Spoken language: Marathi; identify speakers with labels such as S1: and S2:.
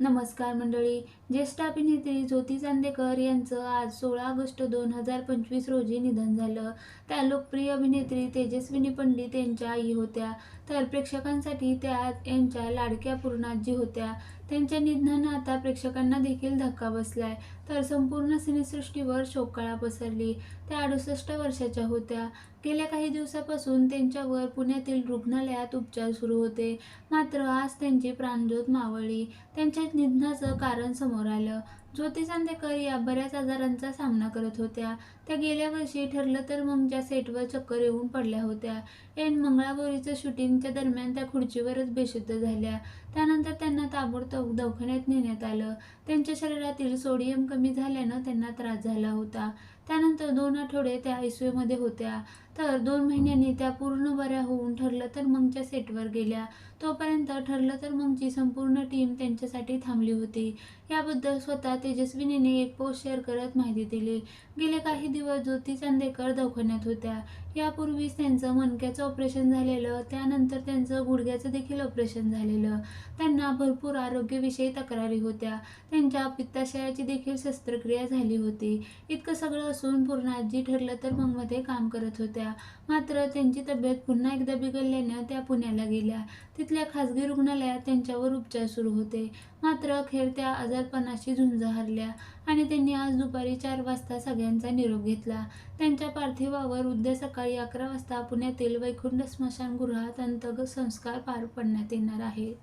S1: नमस्कार मंडळी ज्येष्ठ अभिनेत्री ज्योती चांदेकर यांचं आज सोळा ऑगस्ट दोन हजार पंचवीस रोजी निधन झालं. त्या लोकप्रिय अभिनेत्री तेजस्विनी पंडित यांच्या आई होत्या. तर प्रेक्षकांसाठी त्या यांच्या लाडक्या पूर्णाजी होत्या. त्यांच्या निधनानं आता प्रेक्षकांना देखील धक्का बसलाय. तर संपूर्ण सिनेसृष्टीवर शोककळा पसरली. त्या अडुसष्ट वर्षाच्या होत्या. गेल्या काही दिवसापासून त्यांच्यावर पुण्यातील रुग्णालयात उपचार सुरू होते. मात्र आज त्यांची प्राणज्योत मावळली. त्यांच्या निधनाचं कारण समोर आलं. ज्योती चांदेकर या बऱ्याच आजारांचा सामना करत होत्या. त्या गेल्या वर्षी ठरलं तर मगच्या सेटवर चक्कर येऊन पडल्या होत्या. एन मंगळागौरीचं शूटिंगच्या दरम्यान त्या खुर्चीवरच बेशुद्ध झाल्या. त्यानंतर त्यांना ताबडतोब दवाखान्यात नेण्यात आलं. त्यांच्या शरीरातील सोडियम कमी झाल्यानं त्यांना त्रास झाला होता. त्यानंतर दोन आठवडे त्या आयसीयूमध्ये होत्या. तर दोन महिन्यांनी त्या पूर्ण बऱ्या होऊन ठरलं तर मगच्या सेटवर गेल्या. तोपर्यंत ठरलं तर मगची संपूर्ण टीम त्यांच्यासाठी थांबली होती. याबद्दल स्वतः तेजस्विनीने एक पोस्ट शेअर करत माहिती दिली. गेले काही दिवस ज्योती चांदेकर दवाखान्यात होत्या. यापूर्वीच त्यांचं मणक्याचं ऑपरेशन झालेलं त्यानंतर त्यांचं गुडघ्याचं देखील ऑपरेशन झालेलं. त्यांना भरपूर आरोग्यविषयी तक्रारी होत्या. त्यांच्या पित्ताशयाची देखील शस्त्रक्रिया झाली होती. इतकं सगळं असून पूर्ण आजी ठरलं तर मग मध्ये काम करत होत्या. मात्र त्यांची तब्येत पुन्हा एकदा बिघडल्यानं त्या पुण्याला गेल्या. तिथल्या खासगी रुग्णालयात त्यांच्यावर उपचार सुरू होते. मात्र अखेर त्या आजारपणाशी झुंज हरल्या आणि त्यांनी आज दुपारी चार वाजता सगळ्यांचा निरोप घेतला. त्यांच्या पार्थिवावर उद्या सकाळी अकरा वाजता पुण्यातील वैकुंठ स्मशानगृहात अंत्यसंस्कार पार पडण्यात येणार आहेत.